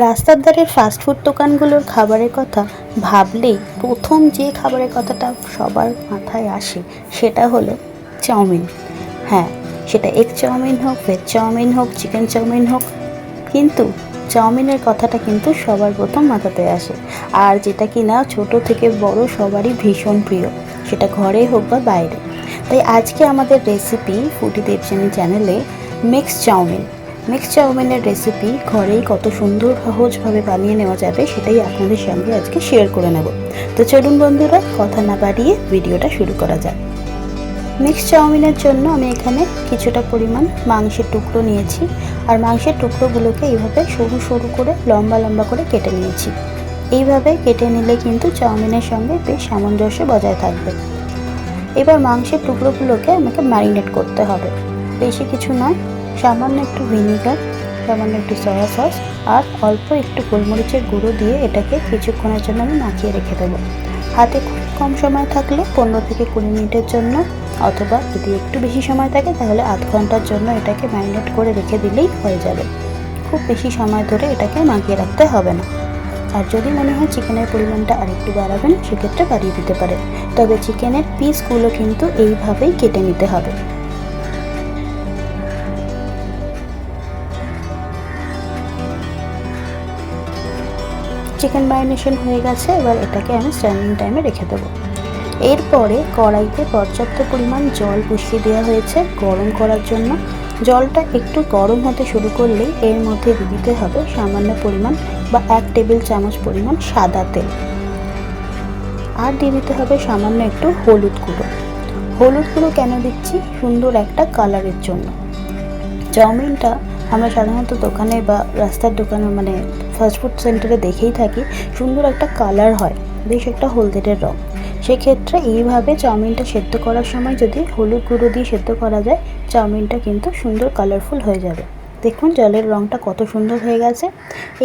রাস্তার ধারের ফাস্টফুড দোকানগুলোর খাবারের কথা ভাবলেই প্রথম যে খাবারের কথাটা সবার মাথায় আসে সেটা হলো চাউমিন। হ্যাঁ সেটা এগ চাউমিন হোক ভেজ চাউমিন হোক চিকেন চাউমিন হোক, কিন্তু চাউমিনের কথাটা কিন্তু সবার প্রথম মাথাতে আসে। আর যেটা কি না ছোটো থেকে বড় সবারই ভীষণ প্রিয়, সেটা ঘরে হোক বা বাইরে। তাই আজকে আমাদের রেসিপি ফুটি দেবজানি চ্যানেলে মিক্স চাউমিন। মিক্স চাউমিনের রেসিপি ঘরেই কত সুন্দর সহজভাবে বানিয়ে নেওয়া যাবে সেটাই আপনাদের সঙ্গে আজকে শেয়ার করে নেব। তো চলুন বন্ধুরা, কথা না বাড়িয়ে ভিডিওটা শুরু করা যাক। মিক্স চাউমিনের জন্য আমি এখানে কিছুটা পরিমাণ মাংসের টুকরো নিয়েছি আর মাংসের টুকরোগুলোকে এইভাবে সরু সরু করে, লম্বা লম্বা করে কেটে নিয়েছি। এইভাবে কেটে নিলে কিন্তু চাউমিনের সঙ্গে বেশ সামঞ্জস্য বজায় থাকবে। এবার মাংসের টুকরোগুলোকে আমাকে ম্যারিনেট করতে হবে। বেশি কিছু নয় সামান্য একটু ভিনিগার, সামান্য একটু সয়া সস আর অল্প একটু গোলমরিচের গুঁড়ো দিয়ে এটাকে কিছুক্ষণের জন্য আমি মাখিয়ে রেখে দেবো। হাতে খুব কম সময় থাকলে পনেরো থেকে কুড়ি মিনিটের জন্য অথবা যদি একটু বেশি সময় থাকে তাহলে আধ ঘণ্টার জন্য এটাকে ম্যারিনেট করে রেখে দিলেই হয়ে যাবে। খুব বেশি সময় ধরে এটাকে মাখিয়ে রাখতে হবে না। আর যদি মনে হয় চিকেনের পরিমাণটা আরেকটু বাড়াবেন, সেক্ষেত্রে বাড়িয়ে দিতে পারেন। তবে চিকেনের পিসগুলো কিন্তু এইভাবেই কেটে নিতে হবে। চিকেন ম্যারিনেশন হয়ে গেছে, এবার এটাকে আমি স্ট্যান্ডিং টাইমে রেখে দেবো। এরপরে কড়াইতে পর্যাপ্ত পরিমাণ জল বসিয়ে দেওয়া হয়েছে গরম করার জন্য। জলটা একটু গরম হতে শুরু করলেই এর মধ্যে দিতে হবে সামান্য পরিমাণ বা এক টেবিল চামচ পরিমাণ সাদা তেল। আর দিয়ে দিতে হবে সামান্য একটু হলুদ গুঁড়ো। হলুদ গুঁড়ো কেন দিচ্ছি? সুন্দর একটা কালারের জন্য। চাউমিনটা আমরা সাধারণত দোকানে বা রাস্তার দোকানে মানে ফাস্ট ফুড সেন্টারে দেখেই থাকি, সুন্দর একটা কালার হয়, বেশ একটা হলদেটের রং। সেক্ষেত্রে এইভাবে চাউমিনটা সেদ্ধ করার সময় যদি হলুদ গুঁড়ো দিয়ে সেদ্ধ করা যায়, চাউমিনটা কিন্তু সুন্দর কালারফুল হয়ে যাবে। দেখুন, জলের রঙটা কত সুন্দর হয়ে গেছে।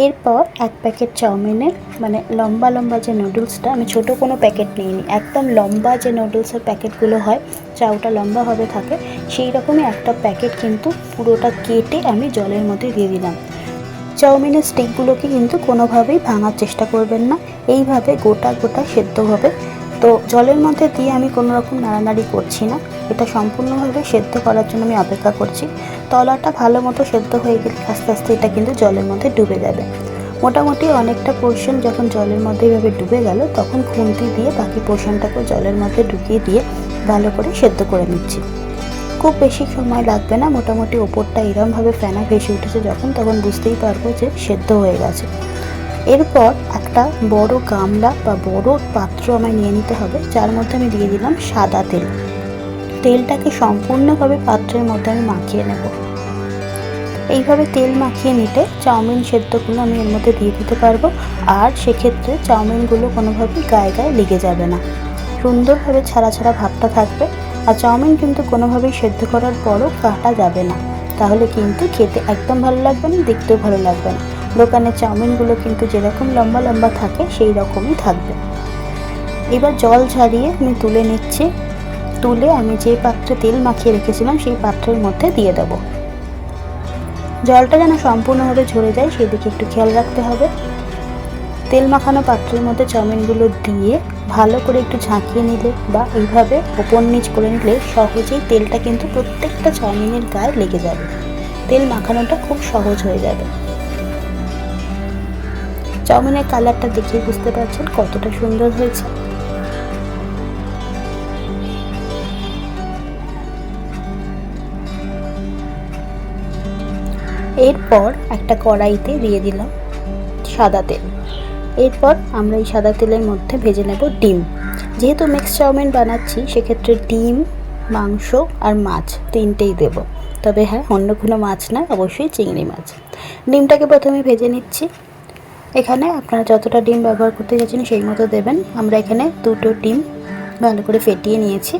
এরপর এক প্যাকেট চাউমিনের মানে লম্বা লম্বা যে নুডলসটা, আমি ছোট কোনো প্যাকেট নিইনি, একদম লম্বা যে নুডলসের প্যাকেটগুলো হয়, চাউটা লম্বাভাবে থাকে, সেই রকমই একটা প্যাকেট কিন্তু পুরোটা কেটে আমি জলের মধ্যে দিয়ে দিলাম। চাউমিনের স্টিকগুলোকে কিন্তু কোনোভাবেই ভাঙার চেষ্টা করবেন না, এইভাবে গোটা গোটা সেদ্ধ হবে। তো জলের মধ্যে দিয়ে আমি কোনো রকম নাড়ানাড়ি করছি না। এটা সম্পূর্ণভাবে সেদ্ধ করার জন্য আমি অপেক্ষা করছি। তলাটা ভালো মতো সেদ্ধ হয়ে গেলে আস্তে আস্তে এটা কিন্তু জলের মধ্যে ডুবে যাবে। মোটামুটি অনেকটা পোর্শন যখন জলের মধ্যে এভাবে ডুবে গেল, তখন খুন্তি দিয়ে বাকি পোর্শনটাকে জলের মধ্যে ঢুকিয়ে দিয়ে ভালো করে সেদ্ধ করে নিচ্ছি। খুব বেশি সময় লাগবে না, মোটামুটি ওপরটা এরমভাবে ফেনা ভেসে উঠেছে যখন, তখন বুঝতেই পারব যে সেদ্ধ হয়ে গেছে। এরপর একটা বড় গামলা বা বড় পাত্র আমায় নিয়ে নিতে হবে, যার মধ্যে আমি দিয়ে দিলাম সাদা তেল। তেলটাকে সম্পূর্ণভাবে পাত্রের মধ্যে আমি মাখিয়ে নেব। এইভাবে তেল মাখিয়ে নিতে চাউমিন সেদ্ধগুলো আমি এর মধ্যে দিয়ে দিতে পারব, আর সেক্ষেত্রে চাউমিনগুলো কোনোভাবেই গায়ে গায়ে লেগে যাবে না। সুন্দরভাবে ছাড়া ছাড়া ভাবটা থাকবে, আর চাউমিন কিন্তু কোনোভাবেই সেদ্ধ করার পরও কাটা যাবে না। তাহলে কিন্তু খেতে একদম ভালো লাগবে না, দেখতেও ভালো লাগবে না। দোকানের চাউমিনগুলো কিন্তু যেরকম লম্বা লম্বা থাকে, সেই রকমই থাকবে। এবার জল ঝারিয়ে আমি তুলে নিচ্ছি। তুলে আমি যে পাত্রে তেল মাখিয়ে রেখেছিলাম, সেই পাত্রের মধ্যে দিয়ে দেবো। জলটা যেন সম্পূর্ণভাবে ঝরে যায় সেই দিকে একটু খেয়াল রাখতে হবে। তেল মাখানো পাত্রের মধ্যে চাউমিনগুলো দিয়ে ভালো করে একটু ঝাঁকিয়ে নিলে বা এইভাবে ওপর নিচ করে নিলে সহজেই তেলটা কিন্তু প্রত্যেকটা চাউমিনের গায়ে লেগে যাবে। তেল মাখানোটা খুব সহজ হয়ে যাবে। চাউমিনের কালারটা দেখে বুঝতে পারছেন কতটা সুন্দর হয়েছে। এরপর একটা কড়াইতে দিয়ে দিলাম সাদা তেল। এরপর আমরা এই সাদা তেলের মধ্যে ভেজে নেব ডিম। যেহেতু মিক্স চাউমিন বানাচ্ছি, সেক্ষেত্রে ডিম, মাংস আর মাছ তিনটেই দেব। তবে হ্যাঁ অন্য কোনো মাছ নয়, অবশ্যই চিংড়ি মাছ। ডিমটাকে প্রথমে ভেজে নিচ্ছি। এখানে আপনারা যতটা ডিম ব্যবহার করতে চাইছেন সেই মতো দেবেন। আমরা এখানে দুটো ডিম ভালো করে ফেটিয়ে নিয়েছি।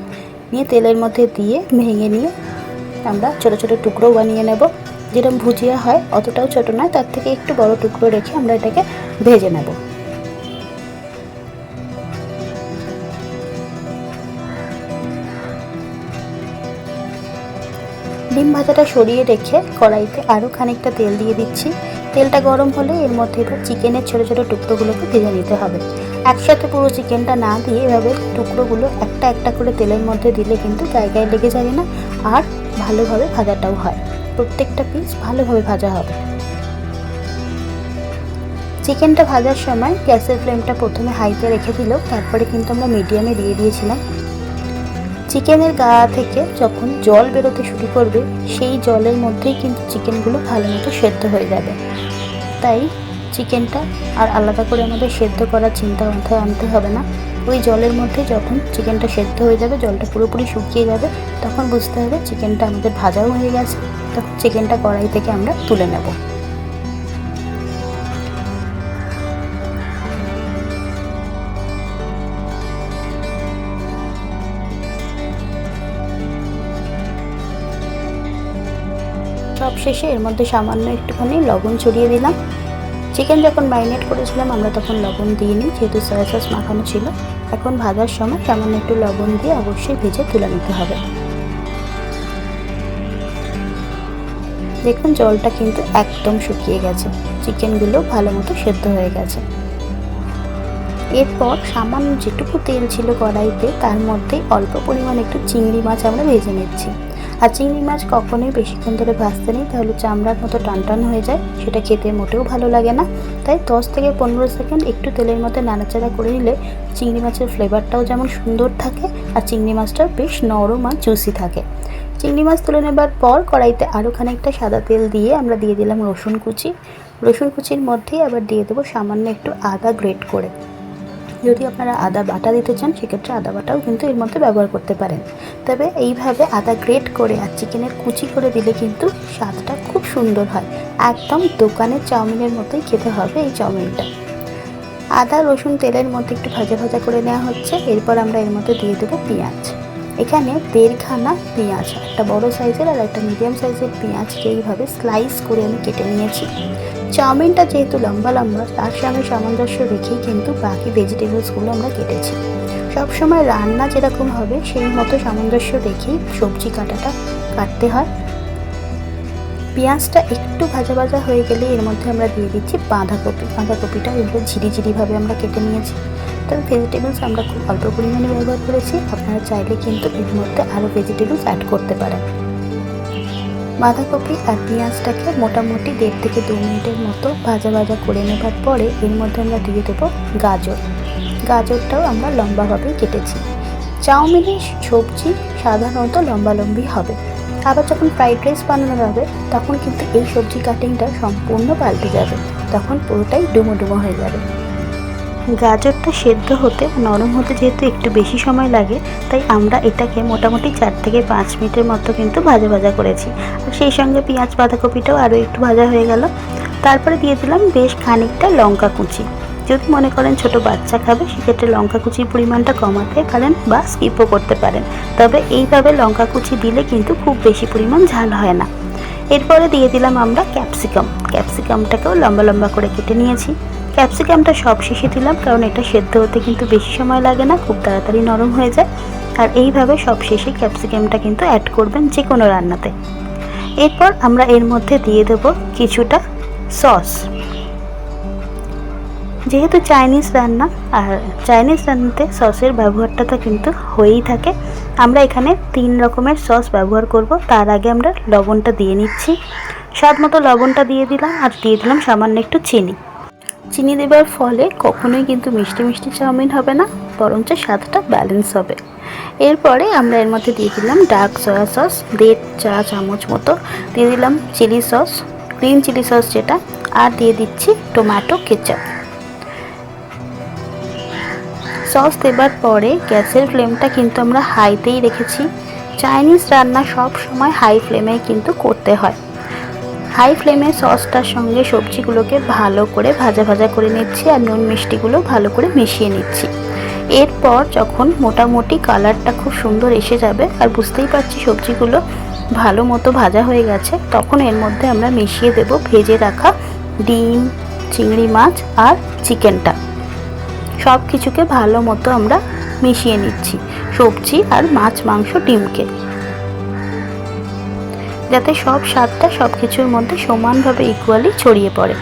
নিয়ে তেলের মধ্যে দিয়ে ভেঙে নিয়ে আমরা ছোটো ছোটো টুকরো বানিয়ে নেব। যেরকম ভুজিয়া হয়, অতটাও ছোটো নয়, তার থেকে একটু বড় টুকরো রেখে আমরা এটাকে ভেজে নেব। ডিম ভাজাটা সরিয়ে রেখে কড়াইতে আরও খানিকটা তেল দিয়ে দিচ্ছি। তেলটা গরম হলে এর মধ্যে এবার চিকেনের ছোটো ছোটো টুকরোগুলোকে ভেজে নিতে হবে। একসাথে পুরো চিকেনটা না দিয়ে এভাবে টুকরোগুলো একটা একটা করে তেলের মধ্যে দিলে কিন্তু জায়গায় লেগে যাবে না আর ভালোভাবে ভাজাটাও হয়। প্রত্যেকটা পিস ভালোভাবে ভাজা হবে। চিকেনটা ভাজার সময় গ্যাসের ফ্লেমটা প্রথমে হাইতে রেখে দিল তারপরে কিন্তু আমরা মিডিয়ামে দিয়ে দিয়েছিলাম। চিকেনের গা থেকে যখন জল বেরোতে শুরু করবে, সেই জলের মধ্যেই কিন্তু চিকেনগুলো ভালো মতো সেদ্ধ হয়ে যাবে। তাই চিকেনটা আর আলাদা করে আমাদের সেদ্ধ করার চিন্তা মাথায় আনতে হবে না। ওই জলের মধ্যে যখন চিকেনটা সেদ্ধ হয়ে যাবে, জলটা পুরোপুরি শুকিয়ে যাবে, তখন বুঝতে হবে চিকেনটা আমাদের ভাজাও হয়ে গেছে। তখন চিকেনটা কড়াই থেকে আমরা তুলে নেব। সব শেষে এর মধ্যে সামান্য একটুখানি লবণ ছড়িয়ে দিলাম। চিকেন যখন ম্যারিনেট করেছিলাম, আমরা তখন লবণ দিইনি, যেহেতু সয়া সস মাখানো ছিল। এখন ভাজার সময় সামান্য একটু লবণ দিয়ে অবশ্যই ভেজে তুলে নিতে হবে। দেখুন, জলটা কিন্তু একদম শুকিয়ে গেছে। চিকেনগুলো ভালো মতো সেদ্ধ হয়ে গেছে। এরপর সামান্য যেটুকু তেল ছিল কড়াইতে, তার মধ্যে অল্প পরিমাণ একটু চিংড়ি মাছ আমরা ভেজে নিচ্ছি। আর চিংড়ি মাছ কখনোই বেশিক্ষণ ধরে ভাজতে নেই, তাহলে চামড়ার মতো টান টান হয়ে যায়। সেটা খেতে মোটেও ভালো লাগে না। তাই দশ থেকে পনেরো সেকেন্ড একটু তেলের মধ্যে নাড়াচাড়া করে নিলে চিংড়ি মাছের ফ্লেভারটাও যেমন সুন্দর থাকে আর চিংড়ি মাছটা বেশ নরম আর জুসি থাকে। চিংড়ি মাছ তুলে নেবার পর কড়াইতে আরও খানিকটা সাদা তেল দিয়ে আমরা দিয়ে দিলাম রসুন কুচি। রসুন কুচির মধ্যেই আবার দিয়ে দেবো সামান্য একটু আদা গ্রেট করে। যদি আপনারা আদা বাটা দিতে চান, সেক্ষেত্রে আদা বাটাও কিন্তু এর মধ্যে ব্যবহার করতে পারেন। তবে এইভাবে আদা গ্রেট করে আর চিকেনের কুচি করে দিলে কিন্তু স্বাদটা খুব সুন্দর হয়। একদম দোকানের চাউমিনের মতোই খেতে হবে এই চাউমিনটা। আদা, রসুন তেলের মধ্যে একটু ভাজা ভাজা করে নেওয়া হচ্ছে। এরপর আমরা এর মধ্যে দিয়ে দেবো পেঁয়াজ। এখানে দেড়খানা পেঁয়াজ, একটা বড় সাইজের আর একটা মিডিয়াম সাইজের পেঁয়াজকে এইভাবে স্লাইস করে আমি কেটে নিয়েছি। চাউমিনটা যেহেতু লম্বা লম্বা, তার সঙ্গে সামঞ্জস্য রেখেই কিন্তু বাকি ভেজিটেবলসগুলো আমরা কেটেছি। সবসময় রান্না যেরকম হবে, সেই মতো সামঞ্জস্য রেখেই সবজি কাটাটা কাটতে হয়। পেঁয়াজটা একটু ভাজা ভাজা হয়ে গেলে এর মধ্যে আমরা দিয়ে দিচ্ছি বাঁধাকপি। বাঁধাকপিটা এগুলো ঝিরি ঝিরিভাবে আমরা কেটে নিয়েছি। তবে ভেজিটেবলস আমরা খুব অল্প পরিমাণে ব্যবহার করেছি। আপনারা চাইলে কিন্তু এর মধ্যে আরও ভেজিটেবলস অ্যাড করতে পারেন। বাঁধাকপি আর পেঁয়াজটাকে মোটামুটি দেড় থেকে দু মিনিটের মতো ভাজা ভাজা করে নেবার পরে এর মধ্যে আমরা দিয়ে দেবো গাজর। গাজরটাও আমরা লম্বাভাবে কেটেছি। চাউমিনের সবজি সাধারণত লম্বালম্বি হবে। আবার যখন ফ্রাইড রাইস বানানো হবে তখন কিন্তু এই সবজি কাটিংটা সম্পূর্ণ পাল্টে যাবে। তখন পুরোটাই ডুমো ডুমো হয়ে যাবে। গাজরটা সেদ্ধ হতে নরম হতে যেহেতু একটু বেশি সময় লাগে, তাই আমরা এটাকে মোটামুটি চার থেকে পাঁচ মিনিটের মতো কিন্তু ভাজা ভাজা করেছি। আর সেই সঙ্গে পেঁয়াজ, বাঁধাকপিটাও আরও একটু ভাজা হয়ে গেল। তারপরে দিয়ে দিলাম বেশ খানিকটা লঙ্কা কুচি। যদি মনে করেন ছোট বাচ্চা খাবে, সেক্ষেত্রে লঙ্কা কুচির পরিমাণটা কমাতে পারেন বা স্কিপও করতে পারেন। তবে এইভাবে লঙ্কা কুচি দিলে কিন্তু খুব বেশি পরিমাণ ঝাল হয় না। এরপরে দিয়ে দিলাম আমরা ক্যাপসিকাম। ক্যাপসিকামটাকেও লম্বা লম্বা করে কেটে নিয়েছি। ক্যাপসিকামটা সব শেষে দিলাম, কারণ এটা সেদ্ধ হতে কিন্তু বেশি সময় লাগে না, খুব তাড়াতাড়ি নরম হয়ে যায়। আর এইভাবে সব শেষে ক্যাপসিকামটা কিন্তু অ্যাড করবেন যে কোনো রান্নাতে। এরপর আমরা এর মধ্যে দিয়ে দেব কিছুটা সস। যেহেতু চাইনিজ রান্না, আর চাইনিজ রান্নাতে সসের ব্যবহারটা তো কিন্তু হয়েই থাকে, আমরা এখানে তিন রকমের সস ব্যবহার করব। তার আগে আমরা লবণটা দিয়ে নিচ্ছি। স্বাদ মতো লবণটা দিয়ে দিলাম, আর দিয়ে দিলাম সামান্য একটু চিনি। চিনি দেবার ফলে কখনোই কিন্তু মিষ্টি মিষ্টি চাউমিন হবে না, বরঞ্চ স্বাদটা ব্যালেন্স হবে। এরপরে আমরা এর মধ্যে দিয়ে দিলাম ডার্ক সয়া সস দেড় চা চামচ মতো দিয়ে দিলাম chilli sauce green chilli sauce যেটা, আর দিয়ে দিচ্ছি টোম্যাটো কেচাপ সস দেবার পরে গ্যাসের ফ্লেমটা কিন্তু আমরা হাইতেই রেখেছি। চাইনিজ রান্না সব সময় হাই ফ্লেমে কিন্তু করতে হয়। হাই ফ্লেমে সসটার সঙ্গে সবজিগুলোকে ভালো করে ভাজা ভাজা করে নিচ্ছি আর নুন মিষ্টিগুলো ভালো করে মিশিয়ে নিচ্ছি। এরপর যখন মোটামুটি কালারটা খুব সুন্দর এসে যাবে আর বুঝতেই পারছি সবজিগুলো ভালো মতো ভাজা হয়ে গেছে, তখন এর মধ্যে আমরা মিশিয়ে দেব ভেজে রাখা ডিম, চিংড়ি মাছ আর চিকেনটা। সব কিছুকে ভালো মতো আমরা মিশিয়ে নিচ্ছি, সবজি আর মাছ, মাংস, ডিমকে। যাতে সব স্বাদটা সব কিছুর মধ্যে সমানভাবে ইকুয়ালি ছড়িয়ে পড়ে।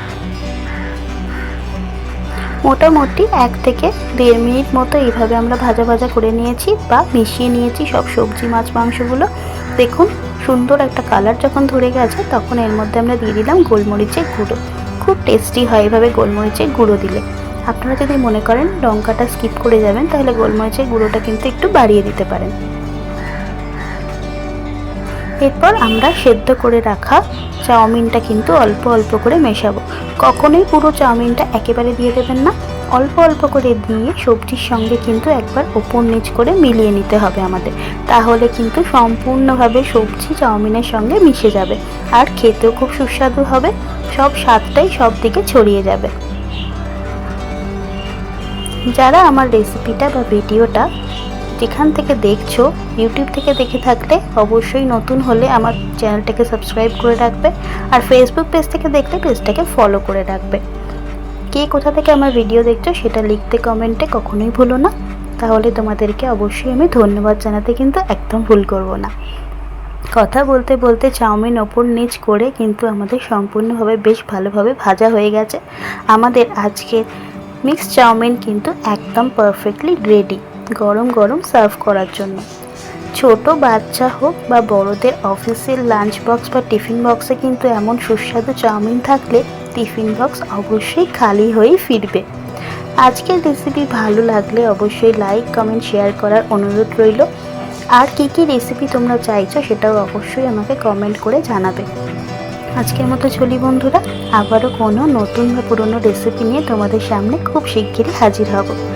মোটামুটি এক থেকে দেড় মিনিট মতো এইভাবে আমরা ভাজা ভাজা করে নিয়েছি বা মিশিয়ে নিয়েছি সব সবজি, মাছ, মাংসগুলো। দেখুন, সুন্দর একটা কালার যখন ধরে গেছে, তখন এর মধ্যে আমরা দিয়ে দিলাম গোলমরিচের গুঁড়ো। খুব টেস্টি হয় এভাবে গোলমরিচের গুঁড়ো দিলে। আপনারা যদি মনে করেন লঙ্কাটা স্কিপ করে যাবেন, তাহলে গোলমরিচের গুঁড়োটা কিন্তু একটু বাড়িয়ে দিতে পারেন। এরপর আমরা সেদ্ধ করে রাখা চাউমিনটা কিন্তু অল্প অল্প করে মেশাবো। কখনোই পুরো চাউমিনটা একেবারে দিয়ে দেবেন না। অল্প অল্প করে দিয়ে সবজির সঙ্গে কিন্তু একবার ওপর নিচ করে মিলিয়ে নিতে হবে আমাদের। তাহলে কিন্তু সম্পূর্ণভাবে সবজি চাউমিনের সঙ্গে মিশে যাবে। আর খেতেও খুব সুস্বাদু হবে। সব স্বাদটাই সব দিকে ছড়িয়ে যাবে। যারা আমার রেসিপিটা বা ভিডিওটা যেখান থেকে দেখছ ইউটিউব থেকে দেখে থাকলে অবশ্যই নতুন হলে আমার চ্যানেলটাকে সাবস্ক্রাইব করে রাখবে আর ফেসবুক পেজ থেকে দেখলে পেজটাকে ফলো করে রাখবে। কে কোথা থেকে আমার ভিডিও দেখছ সেটা লিখতে কমেন্টে কখনোই ভুলো না। তাহলে তোমাদেরকে অবশ্যই আমি ধন্যবাদ জানাতে কিন্তু একদম ভুল করব না। কথা বলতে বলতে চাউমিন ওপর নিচ করে কিন্তু আমাদের সম্পূর্ণভাবে বেশ ভালোভাবে ভাজা হয়ে গেছে। আমাদের আজকের মিক্স চাউমিন কিন্তু একদম পারফেক্টলি রেডি গরম গরম সার্ভ করার জন্য। ছোট বাচ্চা হোক বা বড়দের অফিসের লাঞ্চ বক্স বা টিফিন বক্সে কিন্তু এমন সুস্বাদু চাউমিন থাকলে টিফিন বক্স অবশ্যই খালি হয়েই ফিরবে। আজকের রেসিপি ভালো লাগলে অবশ্যই লাইক কমেন্ট শেয়ার করার অনুরোধ রইল। আর কী কী রেসিপি তোমরা চাইছো সেটাও অবশ্যই আমাকে কমেন্ট করে জানাবে। আজকের মতো চলি বন্ধুরা, আবারও কোনো নতুন বা পুরনো রেসিপি নিয়ে তোমাদের সামনে খুব শিগগিরই হাজির হব।